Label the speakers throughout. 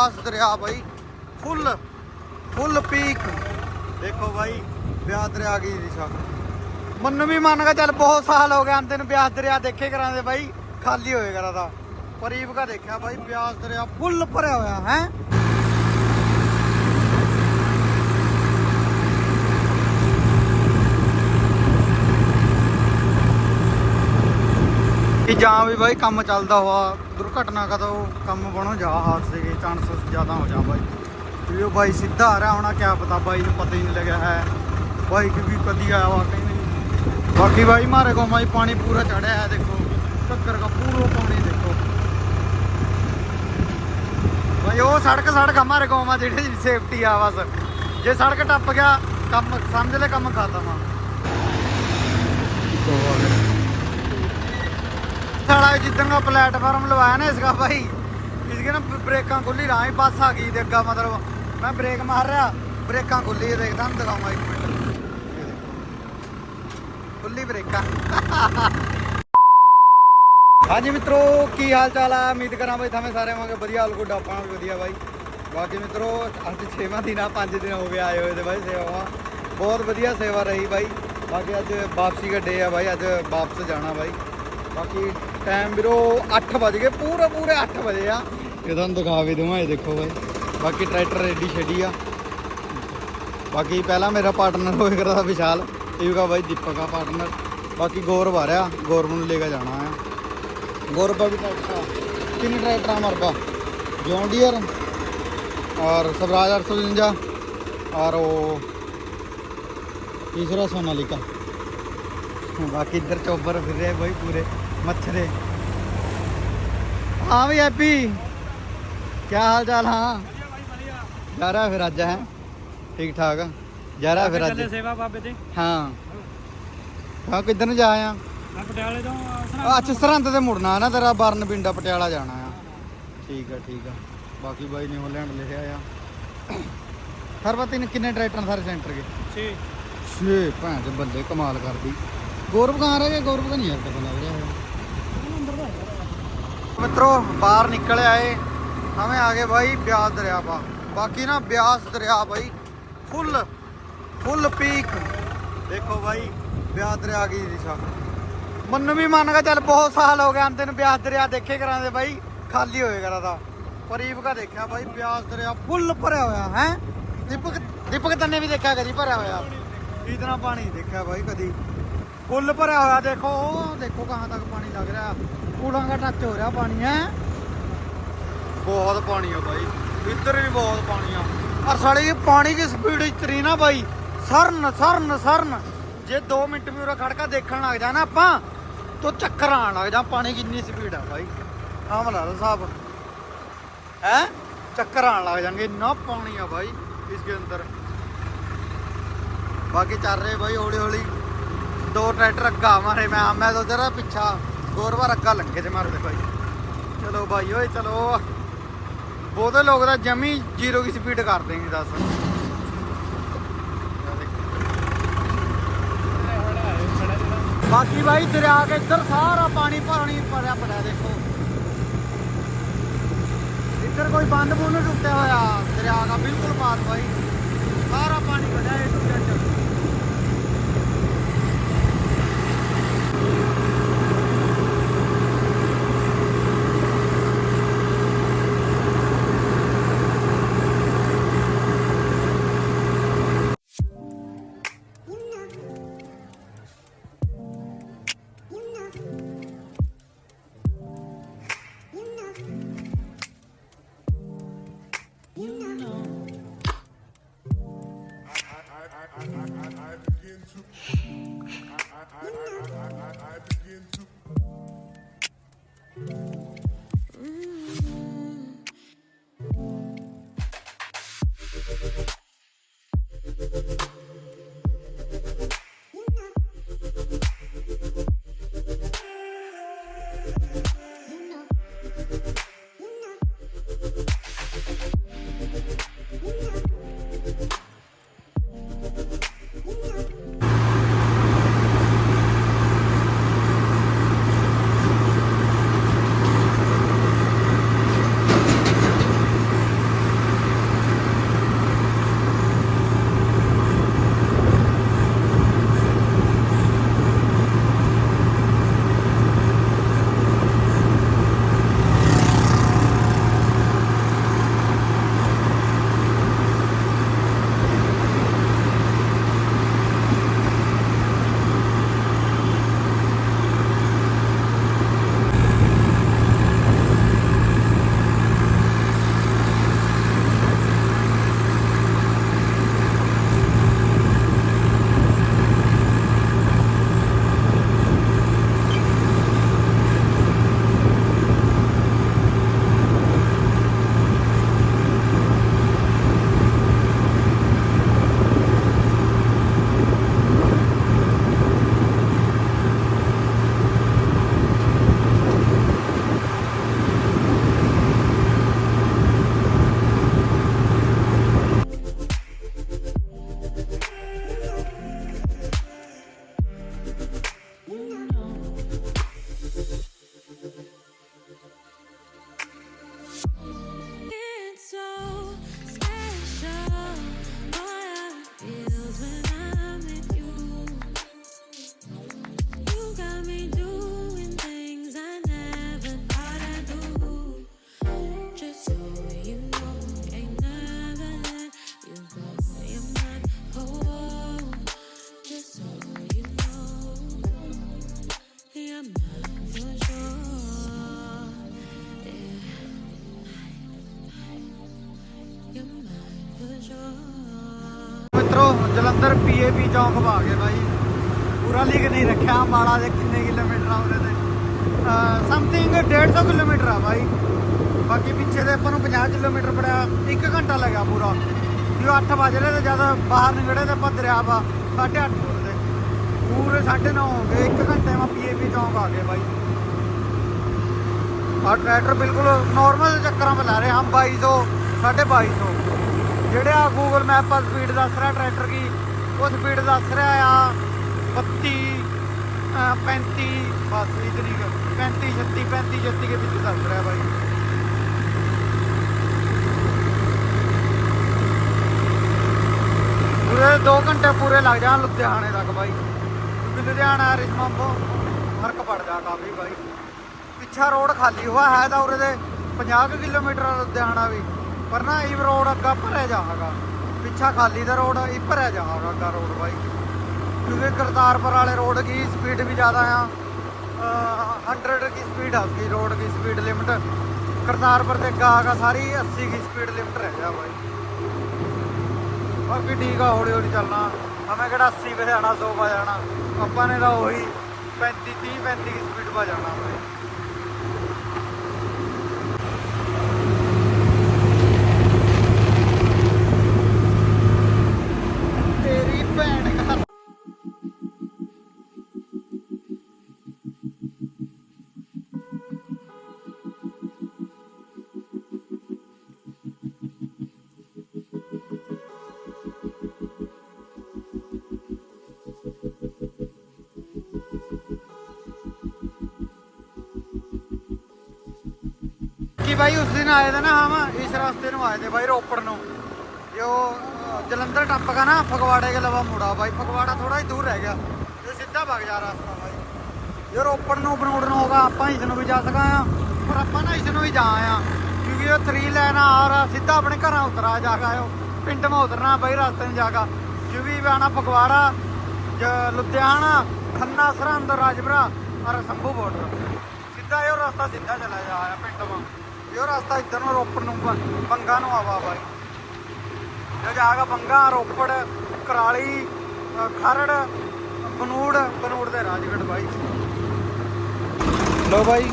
Speaker 1: ਬਿਆਸ ਦਰਿਆ ਬਾਈ। ਫੁੱਲ ਫੁੱਲ ਪੀਕ। ਦੇਖੋ ਬਾਈ ਬਿਆਸ ਦਰਿਆ ਕੀ ਦਿਸ਼ਾ ਮੈਨੂੰ ਵੀ ਮੰਨ ਕੇ ਚੱਲ ਬਹੁਤ ਸਾਲ ਹੋ ਗਏ, ਆਂਦੇ ਨੂੰ ਬਿਆਸ ਦਰਿਆ ਦੇਖੇ ਕਰਾਂਦੇ ਬਾਈ, ਖਾਲੀ ਹੋਏ ਕਰਾ ਦਾ। ਪਰੀਬ ਕਾ ਦੇਖਿਆ ਬਾਈ ਬਿਆਸ ਦਰਿਆ ਫੁੱਲ ਭਰਿਆ ਹੋਇਆ, ਹੈ? ਕਿ ਜਾਂ ਵੀ ਬਾਈ ਕੰਮ ਚੱਲਦਾ ਹੋਆ, ਦੁਰਘਟਨਾ ਕਦੋਂ ਕੰਮ ਬਣੋ, ਜਾ ਹਾਦਸੇ ਦੇ ਚਾਂਸਸ ਜ਼ਿਆਦਾ ਹੋ ਜਾ ਬਾਈ। ਵੀ ਉਹ ਬਾਈ ਸਿੱਧਾ ਆ ਰਿਹਾ, ਹੋਣਾ ਕਿਆ ਪਤਾ ਬਾਈ ਨੂੰ ਪਤਾ ਹੀ ਨਹੀਂ ਲੱਗਿਆ ਹੈ। ਬਾਈਕ ਵੀ ਕਦੀ ਆਇਆ ਵਾਕਈ ਨਹੀਂ। ਬਾਕੀ ਬਾਈ ਮਾਰੇ ਕੋ ਮਾਈ ਪਾਣੀ ਪੂਰਾ ਚੜਿਆ ਹੈ, ਦੇਖੋ। ਟੱਕਰ ਦਾ ਪੂਰਾ ਪਾਣੀ, ਦੇਖੋ। ਬਾਈ ਉਹ ਸੜਕ ਸੜਕ ਹਮਾਰੇ ਕੋ ਮਾ ਜਿਹੜੀ ਸੇਫਟੀ ਆ ਬਸ। ਜੇ ਸੜਕ ਟੱਪ ਗਿਆ, ਕੰਮ ਸਮਝ ਲੈ ਕੰਮ ਖਤਮ ਬਰਨਾਲੇ ਜਿੱਦਾਂ ਦਾ ਪਲੇਟਫਾਰਮ ਲਵਾਇਆ ਨਾ ਇਸਕਾ ਭਾਈ ਇਸਕੇ ਨਾ ਬ੍ਰੇਕਾਂ ਖੁੱਲੀ ਰਾਹ ਹੀ ਪਾਸ ਆ ਗਈ ਦੇਗਾ ਮਤਲਬ ਮੈਂ ਬ੍ਰੇਕ ਮਾਰ ਰਿਹਾ, ਬ੍ਰੇਕਾਂ ਖੁੱਲੀ ਦੇਖਦਾ ਹਾਂ ਦਿਖਾਉਂਗਾ ਇੱਕ ਮਿੰਟ। ਖੁੱਲੀ ਬ੍ਰੇਕਾਂ। ਹਾਂਜੀ ਮਿੱਤਰੋ, ਕੀ ਹਾਲ ਚਾਲ ਆ? ਉਮੀਦ ਕਰਾਂ ਬਾਈ ਤੁਹਾਨੂੰ ਸਾਰੇ ਹੋਗੇ ਵਧੀਆ ਹਾਲ ਗੁੱਡ ਆਪਾਂ ਵੀ ਵਧੀਆ ਬਾਈ। ਬਾਕੀ ਮਿੱਤਰੋ, ਅੱਜ 6ਵਾਂ ਦਿਨ ਆ 5 ਦਿਨ ਹੋ ਗਿਆ ਆਏ ਹੋਏ ਤੇ ਬਾਈ ਸੇਵਾਵਾਂ ਬਹੁਤ ਵਧੀਆ ਸੇਵਾ ਰਹੀ ਬਾਈ। ਬਾਕੀ ਅੱਜ ਵਾਪਸੀ ਦਾ ਡੇ ਆ ਬਾਈ, ਅੱਜ ਵਾਪਸ ਜਾਣਾ ਬਾਈ। ਬਾਕੀ ਟਾਈਮ ਵੀਰੋ 8 ਵਜ ਗਏ, ਪੂਰੇ ਪੂਰੇ 8 ਵਜੇ ਆ। ਇਹ ਤੁਹਾਨੂੰ ਦਿਖਾ ਵੀ ਦਵਾਂ, ਇਹ ਦੇਖੋ ਬਾਈ। ਬਾਕੀ ਟਰੈਕਟਰ ਰੈਡੀ ਛੱਡੀ ਆ। ਬਾਕੀ ਪਹਿਲਾਂ ਮੇਰਾ ਪਾਰਟਨਰ ਹੋਇਆ ਕਰਦਾ ਵਿਸ਼ਾਲ, ਇਹ ਬਾਈ ਦੀਪਕ ਆ ਪਾਰਟਨਰ ਬਾਕੀ ਗੌਰਵ ਆ ਰਿਹਾ, ਗੌਰਵ ਨੂੰ ਲੈ ਕੇ ਜਾਣਾ ਆ। ਗੌਰਵ ਵੀ ਟਰੈਕਟਰ ਤਿੰਨ ਟਰੈਕਟਰਾਂ ਮਰਦਾ ਜੌਨ ਡੀਅਰ ਔਰ ਸਵਰਾਜ 855 ਔਰ ਉਹ ਤੀਸਰਾ ਸੋਨਾਲੀਕਾ। ਬਾਕੀ ਇੱਧਰ ਚੌਬਰ ਫਿਰ ਰਿਹਾ ਬਾਈ ਪੂਰੇ। ਮੱਛਰੇ ਆ ਵੀ ਹੈਪੀ ਕੀ ਹਾਲ ਚਾਲ ਹਾਂ। ਜਾਰਾ ਫਿਰ ਅੱਜ ਹੈ। ਠੀਕ ਠਾਕ ਜਾਰਾ
Speaker 2: ਫਿਰ
Speaker 1: ਅੱਜ।
Speaker 2: ਸੇਵਾ ਬਾਬੇ ਤੇ?
Speaker 1: ਹਾਂ। ਆ ਕਿੱਧਰ ਨੂੰ ਜਾ
Speaker 2: ਆ? ਪਟਿਆਲੇ ਤੋਂ
Speaker 1: ਅੱਛਾ ਸਰਹੰਦ ਤੇ ਮੁੜਨਾ ਨਾ ਤੇਰਾ ਬਰਨ ਪਿੰਡਾ ਪਟਿਆਲਾ ਜਾਣਾ ਆ। ਠੀਕ ਆ ਠੀਕ ਆ। ਬਾਕੀ ਬਾਈ ਨੇ ਹੋਲੈਂਡ ਲਿਖਿਆ ਆ। ਸਰਬਤੀ ਨੇ ਕਿੰਨੇ ਟਰੈਕਟਰ ਸਾਰੇ ਸੈਂਟਰ ਕੇ 6 6 ਭਾਂ ਬੰਦੇ ਕਮਾਲ ਕਰਦੀ। ਗੌਰਵ ਕਾਂ ਰਹਿ ਗਿਆ? ਗੌਰਵ ਤਾਂ ਨਹੀਂ ਯਾਰ ਪਤਾ ਲੱਗ ਮਿੱਤਰੋ, ਬਾਹਰ ਨਿਕਲ ਆਏ। ਹਮੇ ਆ ਗਏ ਬਾਈ ਦਰਿਆ ਪਾ। ਬਾਕੀ ਨਾ ਬਿਆਸ ਦਰਿਆ ਬਾਈ, ਫੁੱਲ ਫੁੱਲ ਪੀਕ। ਦੇਖੋ ਬਾਈ, ਬਿਆਸ ਦਰਿਆ ਕੀ ਦਿਸ਼ਾ। ਮੈਨੂੰ ਵੀ ਮੰਨ ਕੇ ਚੱਲ ਬਹੁਤ ਸਾਲ ਹੋ ਗਏ, ਆਂਦੇ ਨੂੰ ਬਿਆਸ ਦਰਿਆ ਦੇਖੇ ਕਰਾਂਦੇ ਬਾਈ, ਖਾਲੀ ਹੋਏ ਕਰਾ ਦਾ ਪਰੀਬ ਕਾ ਦੇਖਿਆ ਬਾਈ, ਬਿਆਸ ਦਰਿਆ ਫੁੱਲ ਭਰਿਆ ਹੋਇਆ, ਹੈ? ਦੀਪਕ ਦੀਪਕ ਤੰਨੇ ਵੀ ਦੇਖਿਆ ਕਦੀ ਭਰਿਆ ਹੋਇਆ? ਇਤਨਾ ਪਾਣੀ ਦੇਖਿਆ ਬਾਈ ਕਦੀ। ਫੁੱਲ ਭਰਿਆ ਹੋਇਆ ਦੇਖੋ ਉਹ ਦੇਖੋ ਕਹਾਂ ਤੱਕ ਪਾਣੀ ਲੱਗ ਰਿਹਾ। ਕੂੜਾਂ ਦਾ ਟੱਚ ਹੋ ਰਿਹਾ ਪਾਣੀ ਹੈ? ਬਹੁਤ ਪਾਣੀ ਆ ਬਾਈ। ਇੱਧਰ ਵੀ ਬਹੁਤ ਪਾਣੀ ਆ। ਔਰ ਸਾਲੀ ਪਾਣੀ ਦੀ ਸਪੀਡ ਇਤਰੀ ਨਾ ਬਾਈ। ਸਰਨ ਸਰਨ ਸਰਨ। ਜੇ 2 ਮਿੰਟ ਵੀ ਉਰਾ ਖੜਕਾ ਦੇਖਣ ਲੱਗ ਜਾ ਨਾ ਆਪਾਂ ਤੋ ਚੱਕਰ ਆਣ ਲੱਗ ਜਾ ਪਾਣੀ ਕਿੰਨੀ ਸਪੀਡ ਆ ਬਾਈ। ਆਮ ਲਾ ਲਓ ਸਾਹਿਬ ਹੈ? ਚੱਕਰ ਆਣ ਲੱਗ ਜਾਣਗੇ ਇੰਨਾ ਪਾਣੀ ਆ ਬਾਈ ਇਸ ਦੇ ਅੰਦਰ। ਬਾਕੀ ਚੱਲ ਰਹੇ ਬਾਈ ਹੌਲੀ ਹੌਲੀ ਦੋ ਟਰੈਕਟਰ ਅੱਗਾ ਮਾਰੇ ਮੈਂ ਮੈਂ ਤਾਂ ਜਰਾ ਪਿੱਛਾ। ਗੌਰਵਰ ਅੱਗਾ ਲੰਘੇ ਤੇ ਮਾਰੇ ਬਾਈ ਚਲੋ ਬਾਈ ਓਏ, ਚਲੋ। ਬਹੁਤੇ ਲੋਕ ਤਾਂ ਜਮੀ ਜ਼ੀਰੋ ਦੀ ਸਪੀਡ ਕਰ ਦੇਂਗੇ ਦੱਸ। ਬਾਕੀ ਬਾਈ ਦਰਿਆ ਕੇ ਇੱਧਰ ਸਾਰਾ ਪਾਣੀ ਪਾਣੀ ਭਰਿਆ ਪੜਿਆ ਦੇਖੋ। ਇੱਧਰ ਕੋਈ ਬੰਦ ਬੁੰਨ ਟੁੱਟਿਆ ਹੋਇਆ, ਦਰਿਆ ਦਾ ਬਿਲਕੁਲ ਪਾਸ ਬਾਈ ਸਾਰਾ ਪਾਣੀ ਭਰਿਆ ਏ ਟੁੱਟਿਆ ਚੱਲ ਜਲੰਧਰ Thank you. ਪੀਏਪੀ ਚੌਂਕ ਪਾ ਗਏ ਬਾਈ। ਪੂਰਾ ਲਿਖ ਨਹੀਂ ਰੱਖਿਆ ਮਾਲਾ ਦੇ ਕਿੰਨੇ ਕਿਲੋਮੀਟਰ ਆ ਉਹਦੇ ਤੇ। ਸਮਥਿੰਗ 150 ਕਿਲੋਮੀਟਰ ਆ ਬਾਈ। ਬਾਕੀ ਪਿੱਛੇ ਦੇ ਆਪਾਂ ਨੂੰ 50 ਕਿਲੋਮੀਟਰ ਪੜਿਆ 1 ਘੰਟਾ ਲੱਗਾ ਪੂਰਾ। ਜੋ 8 ਵਜੇ ਰਹੇ ਤੇ ਜਦ ਬਾਹਰ ਨਿਕਲੇ ਤੇ ਆਪਾਂ ਦਰਿਆ ਪਾ 8:30 ਦੇ। ਪੂਰੇ 9:30 ਹੋ ਗਏ 1 ਘੰਟੇ ਮਾ ਪੀਏਪੀ ਚੌਂਕ ਆ ਗਏ ਬਾਈ। ਆ ਟਰੈਕਟਰ ਬਿਲਕੁਲ ਨਾਰਮਲ ਚੱਕਰਾਂ 'ਤੇ ਲਾ ਰਹੇ, ਹਾਂ 2200 2250 ਜਿਹੜੇ ਆ ਗੂਗਲ ਮੈਪ 'ਤੇ ਸਪੀਡ ਦੱਸ ਰਿਹਾ ਟਰੈਕਟਰ ਦੀ ਉਹ ਸਪੀਡ ਦੱਸ ਰਿਹਾ ਆ। 32 ਅ, 35 ਬਸ ਇਤਨੀ ਕੁ। 35 36 35 36 ਦੇ ਵਿੱਚ ਦੱਸ ਰਿਹਾ ਬਾਈ। ਪੂਰੇ 2 ਘੰਟੇ ਪੂਰੇ ਲੱਗ ਜਾਣ ਲੁਧਿਆਣੇ ਤੱਕ ਬਾਈ। ਕਿਉਂਕਿ ਲੁਧਿਆਣਾ ਰਿਸ਼ਮਾ ਫ਼ਰਕ ਪੜ ਕਾਫੀ ਬਾਈ। ਪਿੱਛਾ ਰੋਡ ਖਾਲੀ ਹੋਇਆ ਹੈ ਤਾਂ ਉਰੇ ਦੇ 50 ਕੁ ਕਿਲੋਮੀਟਰ ਲੁਧਿਆਣਾ ਵੀ। ਪਰ ਨਾ ਇਹ ਰੋਡ ਅੱਗਾ ਭਰਿਆ ਜਾਵੇਗਾ ਪਿੱਛਾ ਖਾਲੀ ਦਾ ਰੋਡ ਇਹ ਭਰਿਆ ਜਾਵੇਗਾ ਅੱਗਾ ਰੋਡ ਬਾਈ। ਕਿਉਂਕਿ ਕਰਤਾਰਪੁਰ ਵਾਲੇ ਰੋਡ ਦੀ ਸਪੀਡ ਵੀ ਜ਼ਿਆਦਾ ਆ। ਅਹ 100 ਦੀ ਸਪੀਡ ਆ ਉਸकी ਰੋਡ ਦੀ ਸਪੀਡ ਲਿਮਟ ਕਰਤਾਰਪੁਰ ਦੇ ਅੱਗਾ ਆਗਾ ਸਾਰੀ 80 ਦੀ ਸਪੀਡ ਲਿਮਟ ਰਹਿ ਜਾ ਬਾਈ। ਬਾਕੀ ਠੀਕ ਆ, ਹੌਲੀ ਹੌਲੀ ਚੱਲਣਾ। ਹਮੇ ਕਿਹੜਾ 80 ਪੇ ਜਾਣਾ 100 ਪਾ ਆਪਾਂ ਨੇ ਤਾਂ ਉਹੀ 35 30 35 ਦੀ ਸਪੀਡ ਪਾ ਬਾਈ। ਬਾਈ, ਉਸ ਦਿਨ ਆਏ ਤੇ ਨਾ ਹਮ, ਇਸ ਰਸਤੇ ਨੂੰ ਆਏ ਤੇ ਬਾਈ ਰੋਪੜ ਨੂੰ। ਜੋ ਜਲੰਧਰ ਟੱਪ ਨਾ, ਫਗਵਾੜੇ ਦੇ ਲਵਾ ਮੁੜਾ। ਬਾਈ ਫਗਵਾੜਾ ਥੋੜਾ ਹੀ ਦੂਰ ਰਹਿ ਗਿਆ। ਇਹ ਸਿੱਧਾ ਵਗ ਜਾ ਰਸਤਾ ਬਾਈ। ਜੋ ਰੋਪੜ ਨੂੰ ਬਨੋੜ ਨੂੰ ਹੋਗਾ ਆਪਾਂ ਇਸ ਨੂੰ ਵੀ ਜਾ ਸਕਾਂ ਆ। ਪਰ ਆਪਾਂ ਨਾ ਇਸ ਨੂੰ ਹੀ ਜਾ ਆ ਕਿਉਂਕਿ ਉਹ 3 ਲੈਨ ਆ ਰਾ ਸਿੱਧਾ ਆਪਣੇ ਘਰਾਂ ਉਤਰਾ ਜਾਗਾ ਆਇਓ। ਪਿੰਡ ਮਾ ਉਤਰਨਾ ਬਾਈ, ਰਸਤੇ ਨੂੰ ਜਾਗਾ ਕਿਉਂਕਿ ਆਣਾ ਫਗਵਾੜਾ ਲੁਧਿਆਣਾ, ਖੰਨਾ, ਸਰਹੰਦ, ਰਾਜਪੁਰਾ, ਔਰ ਸੰਭੂ ਬਾਰਡਰ ਸਿੱਧਾ ਇਹ ਰਸਤਾ ਸਿੱਧਾ ਚਲਾ ਜਾ ਆਇਆ ਪਿੰਡ ਮਾ। ਇਹ ਰਸਤਾ ਇੱਧਰ ਨੂੰ ਰੋਪੜ ਨੂੰ ਬੰਗਾ ਨੂੰ ਆਵਾ ਬਾਈ ਜੇ ਜਾਗਾ ਬੰਗਾ ਰੋਪੜ ਕਰਾਲੀ ਖਰੜ ਬਨੂੜ ਬਨੂੜ ਦੇ ਰਾਜਗੜ ਬਾਈ ਲੋ ਬਾਈ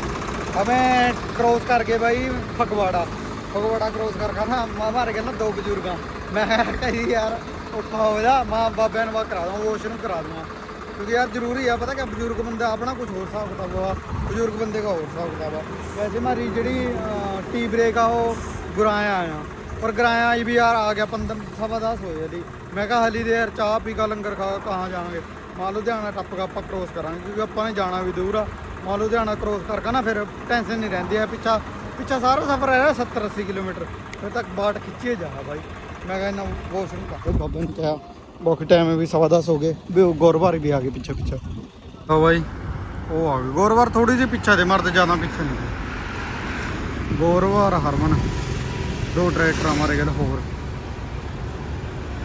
Speaker 1: हमें क्रॉस करके भाई फगवाड़ा फगवाड़ा क्रॉस करके ना हमारे कहना दो बुजुर्ग मैं कही यार उठा हो जा माँ बाबे ने वह करा दूँ वॉशरूम करा दूँगा ਕਿਉਂਕਿ ਯਾਰ ਜ਼ਰੂਰੀ ਆ, ਪਤਾ ਕਿ ਬਜ਼ੁਰਗ ਬੰਦਾ ਆਪਣਾ ਕੁਝ ਹੋਰ ਹਿਸਾਬ ਕਿਤਾਬ ਆ, ਬਜ਼ੁਰਗ ਬੰਦੇ ਦਾ ਹੋਰ ਹਿਸਾਬ ਕਿਤਾਬ ਆ। ਵੈਸੇ ਮਾਰੀ ਜਿਹੜੀ ਟੀ ਬ੍ਰੇਕ ਆ, ਉਹ ਗੁਰਾਇਆ ਆ। ਪਰ ਗਰਾਇਆ ਹੀ ਵੀ ਯਾਰ ਆ ਗਿਆ 15 ਸਵਾ 10 ਹੋਏ ਜਦੀ ਮੈਂ ਕਿਹਾ ਹਲੀ ਦੇ ਯਾਰ ਚਾਹ ਪੀ ਕਾ ਲੰਗਰ ਖਾ ਕਹਾਂ ਜਾਵਾਂਗੇ ਮਾਂ ਲੁਧਿਆਣਾ ਟੱਪ ਕੇ ਆਪਾਂ ਕ੍ਰੋਸ ਕਰਾਂਗੇ, ਕਿਉਂਕਿ ਆਪਾਂ ਨੇ ਜਾਣਾ ਵੀ ਦੂਰ ਆ। ਮਾਂ ਲੁਧਿਆਣਾ ਕ੍ਰੋਸ ਕਰਕੇ ਨਾ ਫਿਰ ਟੈਨਸ਼ਨ ਨਹੀਂ ਰਹਿੰਦੀ ਹੈ ਪਿੱਛਾ ਪਿੱਛਾ ਸਾਰਾ ਸਫ਼ਰ ਹੈ 70 80 ਕਿਲੋਮੀਟਰ। ਫਿਰ ਤੱਕ ਬਾਟ ਖਿੱਚੀ ਜਾ ਬਾਈ। ਮੈਂ ਕਹਿੰਦਾ ਬਹੁਤ ਕਰ ਬਾਬੇ ਨੂੰ ਕਿਹਾ। ਬਹੁਤ ਟਾਈਮ ਵੀ ਸਵਾ 10 ਹੋ ਗਏ। ਵੀ ਉਹ ਗੁਰਵਾਰ ਵੀ ਆ ਗਏ ਪਿੱਛੇ ਪਿੱਛੇ। ਹਾਂ ਬਾਈ, ਉਹ ਆ ਗਏ ਗੁਰਵਾਰ ਥੋੜੀ ਜਿਹੀ ਪਿੱਛੇ ਦੇ ਮਰਦ ਜ਼ਿਆਦਾ ਪਿੱਛੇ ਨਹੀਂ। ਗੌਰਵਾਰ ਹਰਮਨ, ਦੋ ਟਰੈਕਟਰ ਮਾਰੇ ਗਏ ਹੋਰ।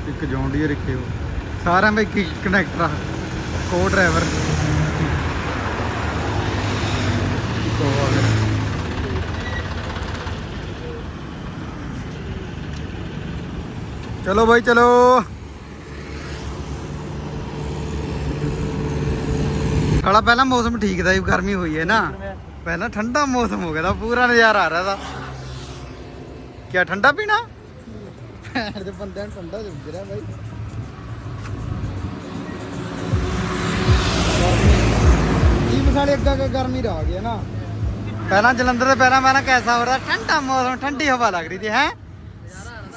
Speaker 1: ਇੱਕ ਜੌਂਡੀਅਰ ਇੱਕ ਉਹ। ਸਾਰਿਆਂ ਵਿੱਚ ਇੱਕ ਕਨੈਕਟਰ ਕੋ ਡਰਾਈਵਰ ਕੋ ਆ ਗਿਆ। ਚਲੋ ਭਾਈ ਚਲੋ। ਸਾਲਾ ਪਹਿਲਾਂ ਮੌਸਮ ਠੀਕ ਦਾ ਹੀ ਗਰਮੀ ਹੋਈ ਹੈ ਨਾ। ਪਹਿਲਾਂ ਠੰਡਾ ਮੌਸਮ ਹੋ ਗਿਆ ਦਾ ਪੂਰਾ ਨਜ਼ਾਰਾ ਆ ਰਿਹਾ ਦਾ ਕੀ ਠੰਡਾ ਪੀਣਾ? ਭੈਣ ਦੇ ਬੰਦਿਆਂ ਨੂੰ ਠੰਡਾ ਜੁਗ ਰਿਹਾ ਬਾਈ। ਗਰਮੀ। ਇਹ ਮਸਾਲੇ ਅੱਗਾ ਅੱਗਾ ਗਰਮੀ ਰਹ ਗਿਆ ਨਾ। ਪਹਿਲਾਂ ਜਲੰਧਰ ਦੇ ਪਹਿਲਾਂ ਪਹਿਲਾਂ ਕੈਸਾ ਹੋ ਰਿਹਾ ਠੰਡਾ ਮੌਸਮ ਠੰਡੀ ਹਵਾ ਲੱਗ ਰਹੀ ਸੀ ਹੈ?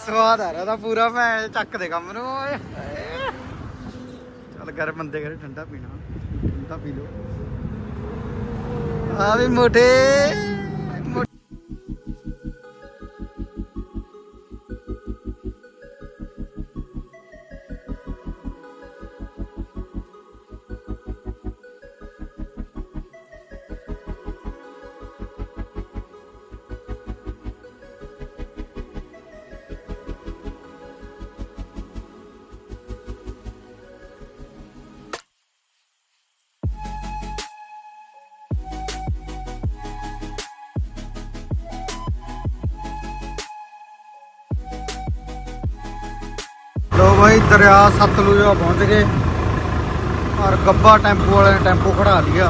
Speaker 1: ਸਵਾਦ ਆ ਰਿਹਾ ਦਾ ਪੂਰਾ ਮੈਂ ਚੱਕ ਦੇ ਕੰਮ ਨੂੰ ਓਏ। ਚੱਲ ਕਰ ਬੰਦੇ ਕਰੇ ਠੰਡਾ ਪੀਣਾ। ਠੰਡਾ ਪੀ ਲਓ। ਆ ਵੀ ਮੋਟੇ। ਲੋ ਭਾਈ ਦਰਿਆ ਸਤਲੁਜ ਪਹੁੰਚ ਗਏ। ਔਰ ਗੱਬਾ ਟੈਂਪੂ ਵਾਲੇ ਨੇ ਟੈਂਪੂ ਖੜਾ ਲਿਆ।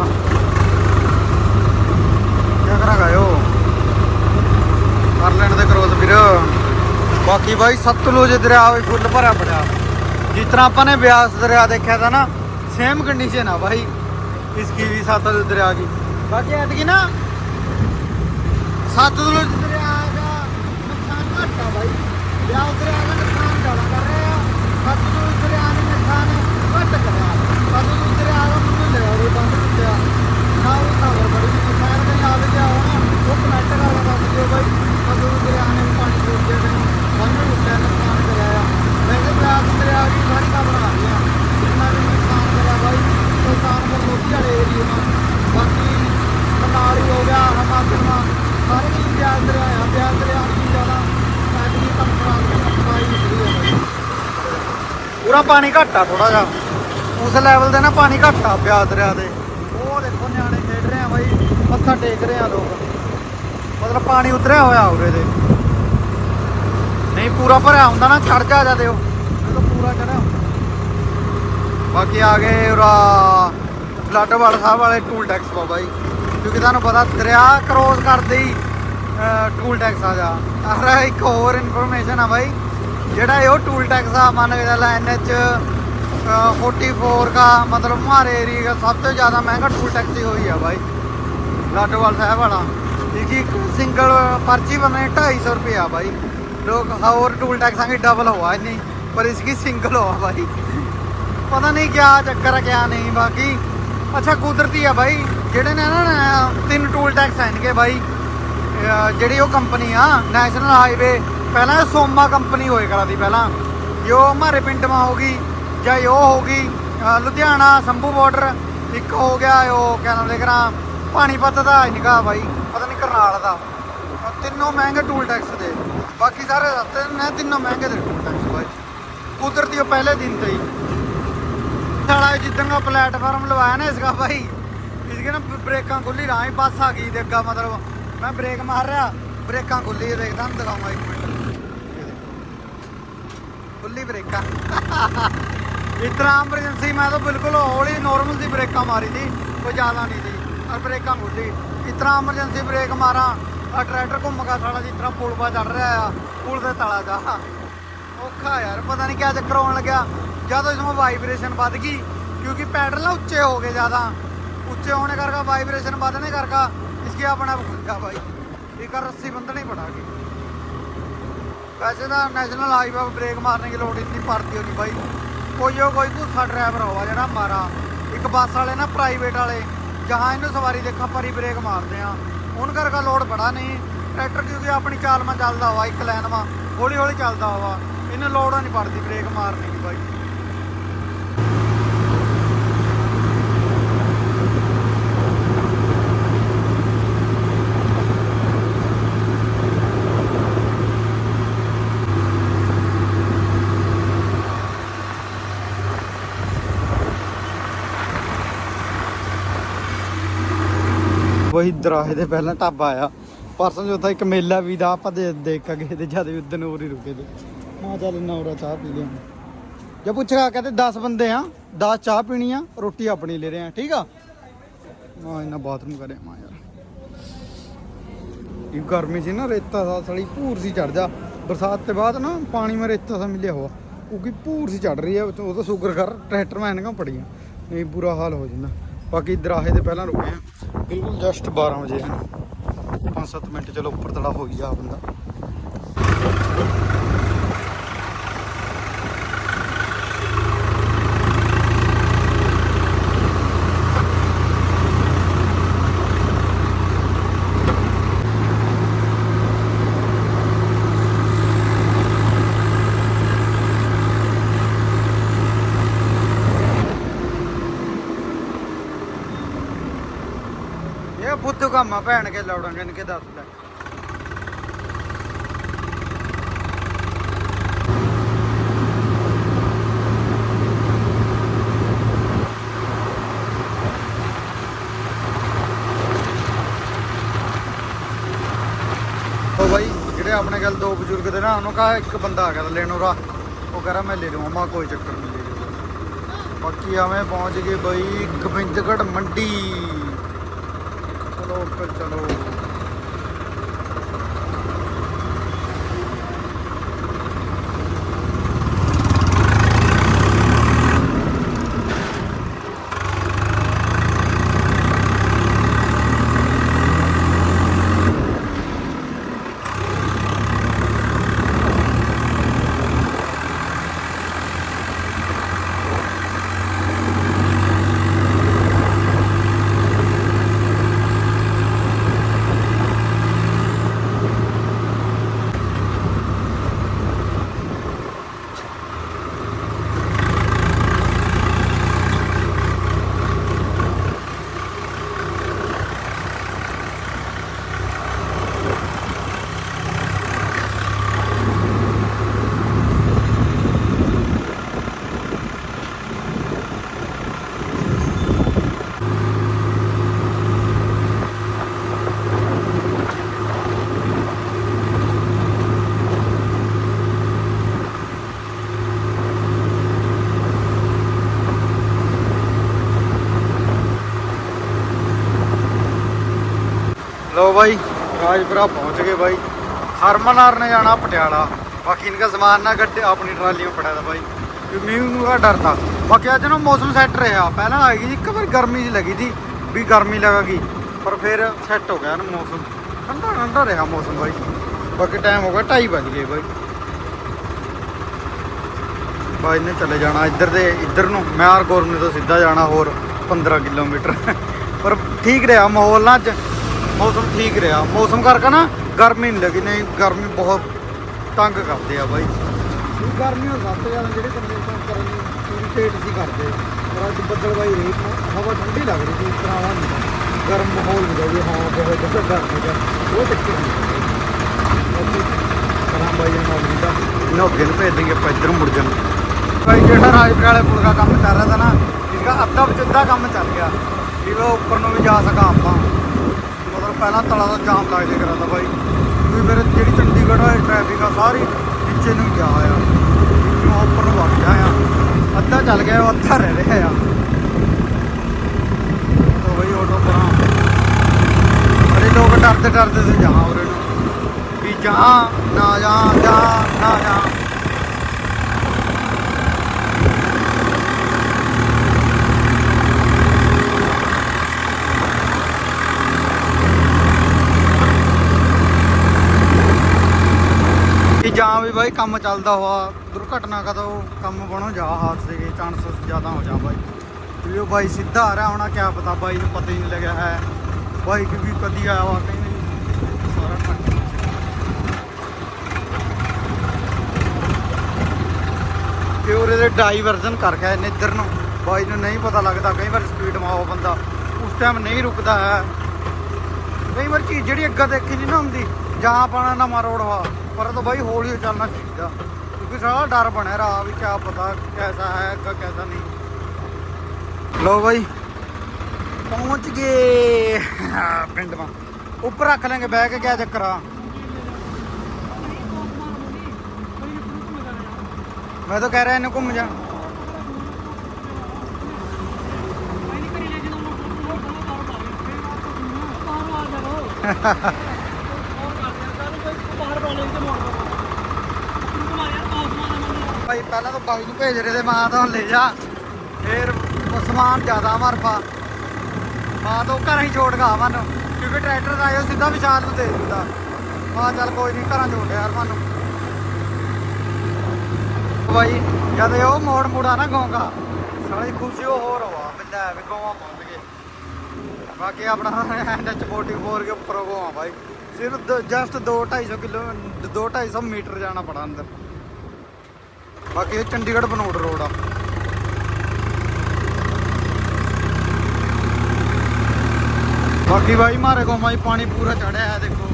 Speaker 1: ਕੀ ਕਰਾਂਗਾ ਯੋ ਕਰ ਲੈਣ ਦੇ ਕਰੋਸ ਵੀਰ। ਬਾਕੀ ਭਾਈ ਸਤਲੁਜ ਦਰਿਆ ਵੀ ਫੁੱਲ ਭਰਿਆ ਪਿਆ। ਜਿਸ ਤਰ੍ਹਾਂ ਆਪਾਂ ਨੇ ਬਿਆਸ ਦਰਿਆ ਦੇਖਿਆ ਤਾਂ ਨਾ ਸੇਮ ਕੰਡੀਸ਼ਨ ਆ ਬਾਈ। ਇਸ ਕੀ ਵੀ ਸਤਲੁਜ ਦਰਿਆ ਦੀ। ਬਾਕੀ ਐਤਕੀ ਨਾ, ਸਤਲੁਜ ਦਰਿਆ ਦਾ ਨੁਕਸਾਨ ਘੱਟ ਆ ਬਿਆਸ ਦਰਿਆ ਦਾ ਨੁਕਸਾਨ ਜ਼ਿਆਦਾ ਕਰ ਰਿਹਾ ਆ ਸਤਲੁਜ ਦਰਿਆ ਨੇ ਨੁਕਸਾਨ ਘੱਟ ਕਰਿਆ ਸਤਲੁਜ ਦਰਿਆ ਦਾ ਮੈਨੂੰ ਲਿਆ ਉਹ ਬੰਦ ਕੀਤਾ ਨਾ ਉਹ ਖਬਰ ਬੜੀ ਵੀ ਸ਼ਾਇਦ ਨਹੀਂ ਆਵੇ ਗਿਆ ਹੋਣਾ ਉਹ ਕਨੈਕਟ ਦੱਸ ਦਿਓ ਭਾਈ ਸਤਲੁਜ ਦਰਿਆ ਨੇ ਪਾਣੀ ਛੋੜ ਕੇ ਮੈਨੂੰ ਬੰਦ ਨੁਕਸਾਨ ਕਰਿਆ ਵੈਸੇ ਬਿਆਸ ਦਰਿਆ ਦੀ ਸਾਰੀ ਖਬਰ ਆ ਰਹੀਆਂ ਜਿੰਨਾ ਵੀ ਨੁਕਸਾਨ ਕਰਿਆ ਭਾਈ ਸੁਲਤਾਨਪੁਰ ਲੋਧੀ ਵਾਲੇ ਏਰੀਏ ਨਾਲ ਬਾਕੀ ਮਨਾਲੀ ਹੋ ਗਿਆ ਹਿਮਾਚਲ ਸਾਰੇ ਹੀ ਬਿਆਸ ਦਰਿਆ ਆ ਬਿਆਸ ਦਰਿਆ ਦੀ ਜ਼ਿਆਦਾ ਐਤਕੀ ਕੰਮ ਖਰਾਬ ਕਰਾਈ ਨਿਕਲੀ ਆ ਪੂਰਾ ਪਾਣੀ ਘੱਟ ਆ ਥੋੜਾ ਜਿਹਾ। ਉਸ ਲੈਵਲ ਦੇ ਨਾ ਪਾਣੀ ਘੱਟ ਆ ਬਿਆਸ ਦਰਿਆ ਦੇ। ਉਹ ਦੇਖੋ ਨਿਆਣੇ ਖੇਡ ਰਹੇ ਆ ਬਾਈ, ਮੱਥਾ ਟੇਕ ਰਹੇ ਆ ਲੋਕ। ਮਤਲਬ ਪਾਣੀ ਉਤਰਿਆ ਹੋਇਆ ਹੋਵੇ ਦੇ ਨਹੀਂ, ਪੂਰਾ ਭਰਿਆ ਹੁੰਦਾ ਨਾ ਚੜ ਜਾ ਜਾਂਦੇ ਉਹ। ਪੂਰਾ ਚੜਿਆ ਬਾਕੀ ਆ ਗਏ ਉਰਾ ਫਲੱਡਵਾੜ ਸਾਹਿਬ ਵਾਲੇ ਟੂਲ ਟੈਕਸ ਬਾਬਾ ਜੀ ਕਿਉਂਕਿ ਤੁਹਾਨੂੰ ਪਤਾ, ਦਰਿਆ ਕਰੋਸ ਕਰਦੇ ਹੀ ਟੂਲ ਟੈਕਸ ਆ ਜਾ। ਅਰੇ ਇੱਕ ਹੋਰ ਇਨਫੋਰਮੇਸ਼ਨ ਆ ਬਾਈ। ਜਿਹੜਾ ਇਹ ਟੂਲ ਟੈਕਸ ਆ, ਮੰਨ ਕੇ ਚੱਲ ਐਨਐਚ 44 ਦਾ ਮਤਲਬ ਮਾਰੇ ਏਰੀਆ ਸਭ ਤੋਂ ਜ਼ਿਆਦਾ ਮਹਿੰਗਾ ਟੂਲ ਟੈਕਸ ਹੀ ਹੋਈ ਆ ਬਾਈ। ਲਾਟੋਵਾਲ ਸਾਹਿਬ ਵਾਲਾ। इसकी सिंगल पर्ची बनने ढाई सौ रुपया भाई लोग और टूल टैक्स की डबल हुआ है नहीं पर इसकी सिंगल हुआ भाई पता नहीं क्या चक्कर है क्या नहीं बाकी अच्छा कुदरती है भाई ਜਿਹੜੇ ਨੇ ਨਾ ਤਿੰਨ ਟੂਲ ਟੈਕਸ ਆਣਗੇ ਬਾਈ ਅਹ ਜਿਹੜੀ ਉਹ ਕੰਪਨੀ ਆ ਨੈਸ਼ਨਲ ਹਾਈਵੇ ਪਹਿਲਾਂ ਇਹ ਸੋਮਾ ਕੰਪਨੀ ਹੋਏ ਕਰਾਦੀ ਪਹਿਲਾਂ ਜੋ ਹਮਾਰੇ ਪਿੰਡ ਮਾ ਹੋਗੀ ਜਾਂ ਇਹ ਉਹ ਹੋਗੀ ਅਹ ਲੁਧਿਆਣਾ ਸੰਭੂ ਬਾਰਡਰ ਇੱਕ ਹੋ ਗਿਆ ਉਹ ਕਿਆ ਨਾਮ ਲਿਖਣਾ ਪਾਣੀਪਤ ਦਾ ਨਿਕਾ ਬਾਈ ਵੀ ਕਰਨਾਲ ਦਾ। ਤਿੰਨੋਂ ਮਹਿੰਗੇ ਟੂਲ ਟੈਕਸ ਦੇ। ਬਾਕੀ ਸਾਰੇ ਰਸਤੇ ਨੇ ਤਿੰਨੋਂ ਮਹਿੰਗੇ ਦੇ ਟੂਲ ਟੈਕਸ ਬਾਈ ਕੁਦਰਤੀ ਉਹ ਪਹਿਲੇ ਦਿਨ ਤੋਂ ਹੀ। ਸਾਲਾ ਜਿੱਦਾਂ ਦਾ ਪਲੇਟਫਾਰਮ ਲਵਾਇਆ ਨਾ ਇਸਕਾ ਭਾਈ ਇਸਕੇ ਨਾ ਬ੍ਰੇਕਾਂ ਖੁੱਲੀ ਰਾਹੀਂ ਬੱਸ ਆ ਗਈ ਦੇਗਾ ਮਤਲਬ। ਮੈਂ ਬ੍ਰੇਕ ਮਾਰ ਰਿਹਾ, ਬ੍ਰੇਕਾਂ ਖੁੱਲੀ ਦੇਖਦਾ ਹਾਂ ਦਿਖਾਉਂਗਾ ਇੱਕ ਮਿੰਟ। ਖੁੱਲੀ ਬ੍ਰੇਕਾਂ। ਇਤਨਾ ਐਮਰਜੈਂਸੀ ਮੈਂ ਤਾਂ ਬਿਲਕੁਲ ਹੌਲੀ ਨੋਰਮਲ ਦੀ ਬ੍ਰੇਕਾਂ ਮਾਰੀ ਸੀ ਕੋਈ ਜ਼ਿਆਦਾ ਨਹੀਂ ਸੀ ਔਰ ਬ੍ਰੇਕਾਂ ਖੁੱਲੀ खुली इतना एमरजेंसी ब्रेक मारा और ट्रैक्टर घूम का साला जिस तरह पुल पा चढ़ रहा है पुल से तला जा ਔਖਾ ਯਾਰ ਪਤਾ ਨਹੀਂ ਕਿਆ ਚੱਕਰ ਹੋਣ ਲੱਗਿਆ ਜਦੋਂ ਇਸ ਵਿੱਚ ਵਾਈਬ੍ਰੇਸ਼ਨ ਵੱਧ ਗਈ ਕਿਉਂਕਿ ਪੈਡਲ ਨਾ ਉੱਚੇ ਹੋ ਗਏ ਜ਼ਿਆਦਾ ਉੱਚੇ ਹੋਣੇ ਕਰਕੇ ਵਾਈਬ੍ਰੇਸ਼ਨ ਵਧਣੇ ਕਰਕੇ ਇਸਕੇ ਆਪਣਾ ਆਪ ਖੁੱਲ ਗਿਆ ਭਾਈ ਇਹ ਕਰ ਰੱਸੀ ਬੰਦਣੀ ਪੜਾਗੀ वैसे तो नेशनल हाईवे पर ब्रेक मारने की लोड इतनी पड़ती होनी भाई कोई हो कोई गुस्सा ड्राइवर होगा ਜਿਹੜਾ ਮਾਰਾ ਇੱਕ ਬੱਸ ਵਾਲੇ ਨਾ ਪ੍ਰਾਈਵੇਟ ਵਾਲੇ ਜਹਾਂ ਇਹਨੂੰ ਸਵਾਰੀ ਦੇਖਾਂ ਪਰੀ ਬ੍ਰੇਕ ਮਾਰਦੇ ਆ। ਉਹਨਾਂ ਕਰਕੇ ਲੋਡ ਬੜਾ ਨਹੀਂ। ਟਰੈਕਟਰ ਕਿਉਂਕਿ ਆਪਣੀ ਚਾਲ ਮਾ ਚੱਲਦਾ ਵਾ, ਇੱਕ ਲਾਈਨ ਮਾ ਹੌਲੀ ਹੌਲੀ ਚੱਲਦਾ ਵਾ। ਇਹਨੂੰ ਲੋੜ ਨਹੀਂ ਪੜਦੀ ਬ੍ਰੇਕ ਮਾਰਨੀ ਦੀ ਬਾਈ। ਵਹੀ ਦਰਾਹੇ ਦੇ ਪਹਿਲਾਂ ਢਾਬਾ ਆਇਆ। ਪਰਸੋਂ ਜੋ ਤਾਂ ਇੱਕ ਮੇਲਾ ਵੀ ਦਾ, ਆਪਾਂ ਦੇ ਦੇਖ ਕੇ ਗਏ ਤੇ ਜਦ ਉਦੋਂ ਹੋਰ ਹੀ ਰੁਕੇ ਤੇ। ਮਾਂ ਚੱਲ ਇੰਨਾ ਚਾਹ ਪੀ ਲਿਆ ਜੇ ਪੁੱਛਿਆ ਕਹਿੰਦੇ 10 ਬੰਦੇ ਆ 10 ਚਾਹ ਪੀਣੀ ਆ, ਰੋਟੀ ਆਪਣੀ ਲੈ ਰਹੇ ਆ, ਠੀਕ ਆ? ਮਾਂ ਇਹਨਾਂ ਬਾਥਰੂਮ ਕਰਿਆ ਮਾਂ ਯਾਰ। ਇਹ ਗਰਮੀ ਸੀ ਨਾ, ਰੇਤਾ ਸਾ ਸੜੀ ਭੂਰ ਸੀ ਚੜ ਜਾ। ਬਰਸਾਤ ਤੇ ਬਾਅਦ ਨਾ ਪਾਣੀ ਮੇ ਰੇਤਾ ਸਾ ਮਿਲਿਆ ਹੋਆ। ਕੀ ਭੂਰ ਸੀ ਚੜ ਰਹੀ ਹੈ ਉਹ ਤਾਂ ਸ਼ੂਗਰ ਕਰ, ਟਰੈਕਟਰ ਮੈਂ ਇਹਨਾਂ ਪੜੀਆਂ ਨਹੀਂ, ਬੁਰਾ ਹਾਲ ਹੋ ਜਾਂਦਾ। ਬਾਕੀ ਦਰਾਹੇ ਦੇ ਪਹਿਲਾਂ ਰੁਕੇ ਆ। ਬਿਲਕੁਲ ਜਸਟ 12 ਵਜੇ ਹਨ 5-7 ਮਿੰਟ ਚਲੋ ਉੱਪਰ ਤੜਾ ਹੋ ਗਿਆ ਬੰਦਾ। ਗਾਮਾ ਭੈਣ ਕੇ ਲੌੜਾਂਗੇ ਇਨਕੇ ਦੱਸ ਲੈ। ਤੋ ਭਾਈ ਜਿਹੜੇ ਆਪਣੇ ਗੱਲ ਦੋ ਬਜ਼ੁਰਗ ਦੇ ਨਾ, ਉਹਨੂੰ ਕਹਾ, ਇੱਕ ਬੰਦਾ ਆ ਗਿਆ ਲੈਣ ਉਹਰਾ ਉਹ ਕਹ ਮੈਂ ਲੈ ਲਵਾਂ ਮਾ ਕੋਈ ਚੱਕਰ ਨਹੀਂ ਬਾਕੀ ਆਵੇਂ ਪਹੁੰਚ ਗਏ ਬਈ ਗੋਬਿੰਦਗੜ ਮੰਡੀ। ഓട്ടോ ਭਰਾ ਪਹੁੰਚ ਗਏ ਬਾਈ। ਹਰਮਨਾਰ ਨੇ ਜਾਣਾ ਪਟਿਆਲਾ। ਬਾਕੀ ਇਨਕਾ ਸਮਾਨ ਨਾ ਗੱਡੇ ਆਪਣੀ ਟਰਾਲੀ ਨੂੰ ਪਟਿਆ ਬਾਈ। ਕਿ ਮੈਨੂੰ ਨੂੰ ਡਰ ਡਰਦਾ ਬਾਕੀ ਅੱਜ ਨਾ ਮੌਸਮ ਸੈੱਟ ਰਿਹਾ। ਪਹਿਲਾਂ ਆ ਗਈ ਇੱਕ ਵਾਰ ਗਰਮੀ ਜਿਹੀ ਲੱਗੀ ਸੀ ਵੀ ਗਰਮੀ ਲੱਗਾਗੀ ਪਰ ਫਿਰ ਸੈੱਟ ਹੋ ਗਿਆ ਨਾ ਮੌਸਮ। ਠੰਡਾ ਠੰਡਾ ਰਿਹਾ ਮੌਸਮ ਬਾਈ। ਬਾਕੀ ਟਾਈਮ ਹੋ ਗਿਆ 2:30 ਵਜ ਗਏ ਬਾਈ। ਬਾਈ ਨੇ ਚਲੇ ਜਾਣਾ ਇੱਧਰ ਦੇ, ਇੱਧਰ ਨੂੰ। ਮਿਆਰ ਗੋਰਨੇ ਤੋਂ ਸਿੱਧਾ ਜਾਣਾ ਹੋਰ 15 ਕਿਲੋਮੀਟਰ। ਪਰ ਠੀਕ ਰਿਹਾ ਮਾਹੌਲ ਨਾ ਅੱਜ। ਮੌਸਮ ਠੀਕ ਰਿਹਾ। ਮੌਸਮ ਕਰਕੇ ਨਾ ਗਰਮੀ ਨਹੀਂ ਲੱਗੀ ਨਹੀਂ ਗਰਮੀ ਬਹੁਤ ਤੰਗ ਕਰਦੇ ਆ ਬਾਈ। ਗਰਮੀ ਉਹ ਸਭ ਤੋਂ ਜ਼ਿਆਦਾ ਜਿਹੜੇ ਬੰਦੇ ਕੰਮ ਕਰਨ ਇਰੀਟੇਟ ਸੀ ਕਰਦੇ। ਪਰ ਅੱਜ ਬੱਦਲ ਬਾਈ ਰੇਤ ਹਵਾ ਠੰਡੀ ਲੱਗ ਰਹੀ ਸੀ ਇਸ ਤਰ੍ਹਾਂ ਨਹੀਂ ਗਰਮ ਮਾਹੌਲ ਨਹੀਂ ਜਾਈ ਹਾਂ ਬਹੁਤ ਜ਼ਿਆਦਾ ਗਰਮ ਹੋ। ਗਿਆ ਉਹ ਚੱਕਰ ਨਹੀਂ ਕਰਾਂ ਬਾਈ ਨਾਲ ਦਾ। ਨੋਗੇ ਨੂੰ ਭੇਜ ਦੇਂਗੇ ਆਪਾਂ ਇੱਧਰ ਮੁੜ ਜਾਣਾ ਭਾਈ ਜਿਹੜਾ ਰਾਜਪੁਰ ਵਾਲੇ ਪੁਲ ਦਾ ਕੰਮ ਚੱਲ ਰਿਹਾ था ਨਾ ਇਸका ਅੱਧਾ ਵਿਚੱਦਾ ਕੰਮ ਚੱਲ ਗਿਆ। ਵੀ ਉਹ ਉੱਪਰ ਨੂੰ ਵੀ ਜਾ ਸਕਾਂ। ਪਹਿਲਾਂ ਤਲਾ ਦਾ ਜਾਮ ਲੱਗ ਜੇ ਕਰਾ ਬਾਈ। ਵੀ ਮੇਰੇ ਜਿਹੜੀ ਚੰਡੀਗੜ੍ਹ ਵਾਲੀ ਟ੍ਰੈਫਿਕ ਆ, ਸਾਰੀ ਨੀਚੇ ਨੂੰ ਜਾ ਆ ਜਿਉਂ ਉੱਪਰ ਨੂੰ ਵਗ ਗਿਆ ਆ। ਅੱਧਾ ਚੱਲ ਗਿਆ, ਉਹ ਅੱਧਾ ਰਹਿ ਰਿਹਾ ਆ। ਤੋ ਬਈ ਆਟੋ ਪਰਾਂ ਅਰੇ ਲੋਕ ਡਰਦੇ ਡਰਦੇ ਸੀ ਜਾ ਉਰੇ ਨੂੰ। ਵੀ ਜਾ, ਨਾ ਜਾ ਜਾ, ਨਾ ਜਾ ਕਿ ਜਾਂ ਵੀ ਬਾਈ ਕੰਮ ਚੱਲਦਾ ਹੋਆ, ਦੁਰਘਟਨਾ ਕਦੋਂ ਕੰਮ ਬਣੋ, ਜਾ ਹਾਦਸੇ ਦੇ ਚਾਂਸਸ ਜ਼ਿਆਦਾ ਹੋ ਜਾ ਬਾਈ। ਵੀ ਉਹ ਬਾਈ ਸਿੱਧਾ ਆ ਰਿਹਾ ਹੋਣਾ ਕਿਆ ਪਤਾ ਬਾਈ ਨੂੰ ਪਤਾ ਹੀ ਨਹੀਂ ਲੱਗਿਆ ਹੈ। ਬਾਈਕ ਵੀ ਕਦੀ ਆਇਆ ਵਾ ਕਹਿੰਦੇ ਸਾਰਾ ਟੱਕ ਤੇ ਉਹਦੇ ਦੇ ਡਾਈਵਰਜਨ ਕਰ ਗਿਆ ਇਹਨੇ ਇੱਧਰ ਨੂੰ। ਬਾਈ ਨੂੰ ਨਹੀਂ ਪਤਾ ਲੱਗਦਾ, ਕਈ ਵਾਰ ਸਪੀਡ ਮਾਓ ਬੰਦਾ। ਉਸ ਟਾਈਮ ਨਹੀਂ ਰੁਕਦਾ ਹੈ। ਕਈ ਵਾਰ ਚੀਜ਼ ਜਿਹੜੀ ਅੱਗਾ ਦੇਖੀ ਨਹੀਂ ਨਾ ਹੁੰਦੀ। ਜਾਂ ਪਾਣਾ ਨਵਾਂ ਰੋਡ ਵਾ। ਪਰ ਤਾਂ ਬਾਈ ਹੌਲੀ ਚੱਲਣਾ ਚਾਹੀਦਾ। ਕਿਉਂਕਿ ਸਾਰਾ ਡਰ ਬਣਿਆ ਰਹਾ ਵੀ ਕਿਆ ਪਤਾ ਕੈਸਾ ਹੈ ਅੱਗਾ ਕੈਸਾ ਨਹੀਂ। ਲੋ ਬਾਈ ਪਹੁੰਚ ਗਏ। ਪਿੰਡ ਮਾ ਉੱਪਰ ਰੱਖ ਲਾਂਗੇ ਕੇ ਕਿਆ ਚੱਕਰ ਆ। ਮੈਂ ਤਾਂ ਕਹਿ ਰਿਹਾ ਇਹਨੂੰ ਘੁੰਮ ਜਾ। ਭਾਈ, ਪਹਿਲਾਂ ਤਾਂ ਬਾਈ ਨੂੰ ਭੇਜ ਰਹੇ ਤੇ ਮਾਂ ਤਾਂ ਲੈ ਜਾ। ਫੇਰ ਸਮਾਨ ਜ਼ਿਆਦਾ ਮਰਪਾ ਮਾਂ ਤੋਂ ਘਰ ਹੀ ਛੋੜ ਗਾ ਮਨ। ਕਿਉਂਕਿ ਟਰੈਕਟਰ ਆਇਓ ਸਿੱਧਾ ਵਿਸ਼ਾਲ ਨੂੰ ਦੇ ਦਿੰਦਾ ਮਾਂ ਚੱਲ ਕੋਈ ਨਹੀਂ ਘਰਾਂ ਛੋੜ ਯਾਰ ਮਨ ਭਾਈ ਜਦ ਉਹ ਮੋੜ ਮੁੜਾ ਨਾ ਗਾਉਂਗਾ, ਸਾਲੀ ਖੁਸ਼ੀ ਉਹ ਹੋਰ ਹੋਆ ਮਿਲਦਾ ਵੀ ਗੋਵਾ ਪਹੁੰਚ ਗਏ ਬਾਕੀ ਆਪਣਾ ਐਨਐਚ 44 ਕੇ ਉੱਪਰ ਗੋਵਾ ਭਾਈ ਸਿਰਫ ਜਸਟ 2 250 ਕਿਲੋ 2 250 ਮੀਟਰ ਜਾਣਾ ਪੜਾ ਅੰਦਰ। ਬਾਕੀ ਇਹ ਚੰਡੀਗੜ੍ਹ ਬਨੋੜ ਰੋਡ ਆ। ਬਾਕੀ ਬਾਈ ਮਾਰੇ ਕੋ ਮਾਈ ਪਾਣੀ ਪੂਰਾ ਚੜਿਆ ਹੈ, ਦੇਖੋ।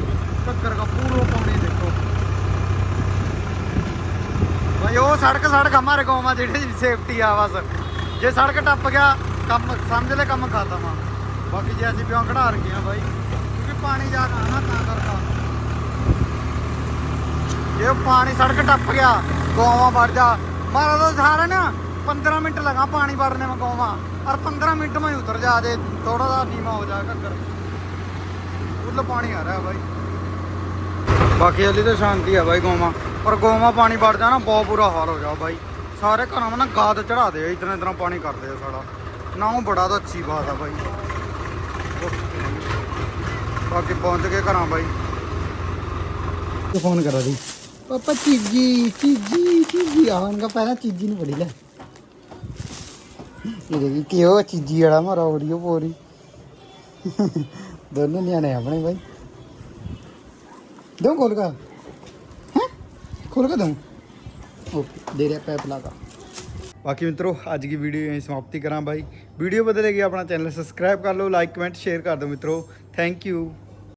Speaker 1: ਟੱਕਰ ਦਾ ਪੂਰਾ ਪਾਣੀ, ਦੇਖੋ। ਭਾਈ ਉਹ ਸੜਕ ਸੜਕ ਹਮਾਰੇ ਕੋਲ ਮਾ ਜਿਹੜੀ ਸੇਫਟੀ ਆ ਬਸ। ਜੇ ਸੜਕ ਟੱਪ ਗਿਆ, ਕੰਮ ਸਮਝ ਲੈ ਕੰਮ ਕਰ ਆ ਬਾਕੀ ਜੇ ਅਸੀਂ ਪਿਓ ਖੜਾ ਰਗੇ ਆ ਬਾਈ, ਕਿਉਂਕਿ ਪਾਣੀ ਜਾ ਕੇ ਆਣਾ ਤਾਂ ਕਰਦਾ ਜੇ ਪਾਣੀ ਸੜਕ ਟੱਪ ਗਿਆ ਗੋਵਾਂ ਵੜ ਜਾ। ਮਾਰਾ ਤਾਂ ਸਾਰਾ ਨਾ 15 ਮਿੰਟ ਲਗਾ ਪਾਣੀ ਵੜਨੇ ਮੈਂ ਗੋਵਾਂ। ਔਰ 15 ਮਿੰਟ ਮੈਂ ਉਤਰ ਜਾ ਦੇ ਥੋੜਾ ਦਾ ਨੀਵਾ ਹੋ ਜਾ ਘੱਗਰ। ਫੁੱਲ ਪਾਣੀ ਆ ਰਿਹਾ ਬਾਈ। ਬਾਕੀ ਹਲੀ ਤਾਂ ਸ਼ਾਂਤੀ ਆ ਬਾਈ ਗੋਵਾਂ। ਪਰ ਗੋਵਾਂ ਪਾਣੀ ਵੜ ਜਾ ਨਾ ਬਹੁਤ ਬੁਰਾ ਹਾਲ ਹੋ ਜਾ ਬਾਈ। ਸਾਰੇ ਘਰਾਂ ਨਾ ਗਾਦ ਚੜਾ ਦੇ ਇਤਨਾ ਇਤਨਾ ਪਾਣੀ ਕਰਦੇ ਆ ਸਾਡਾ ਨਾ ਉਹ ਬੜਾ ਤਾਂ ਅੱਛੀ ਬਾਤ ਆ ਬਾਈ। ਬਾਕੀ ਪਹੁੰਚ ਕੇ ਘਰਾਂ ਬਾਈ। ਫੋਨ ਕਰਾ ਦੀ। ਪਾਪਾ ਚੀਜੀ ਚੀਜੀ ਚੀਜੀ ਆਉਣਗਾ ਪਹਿਲਾਂ ਚੀਜੀ ਨੂੰ ਬੜੀ ਲੈ ਇਹ ਦੇਖੀ ਕਿਉਂ ਚੀਜੀ ਵਾਲਾ ਮਾਰਾ ਵੀਡੀਓ ਪੂਰੀ ਦੋਨੋਂ ਨਿਆਣੇ ਆਪਣੇ ਬਾਈ ਦੋ ਖੋਲ ਕਾ ਹੈ ਖੋਲ ਕਾ ਦੂੰ ਓਕੇ ਦੇ ਰਿਹਾ ਪੈਪ ਲਗਾ ਬਾਕੀ ਮਿੱਤਰੋ ਅੱਜ ਦੀ ਵੀਡੀਓ ਯਹੀਂ ਸਮਾਪਤੀ ਕਰਾਂ ਬਾਈ ਵੀਡੀਓ ਬਦਲੇਗੀ ਆਪਣਾ ਚੈਨਲ ਸਬਸਕ੍ਰਾਈਬ ਕਰ ਲਓ ਲਾਈਕ ਕਮੈਂਟ ਸ਼ੇਅਰ ਕਰ ਦਿਓ ਮਿੱਤਰੋ ਥੈਂਕ ਯੂ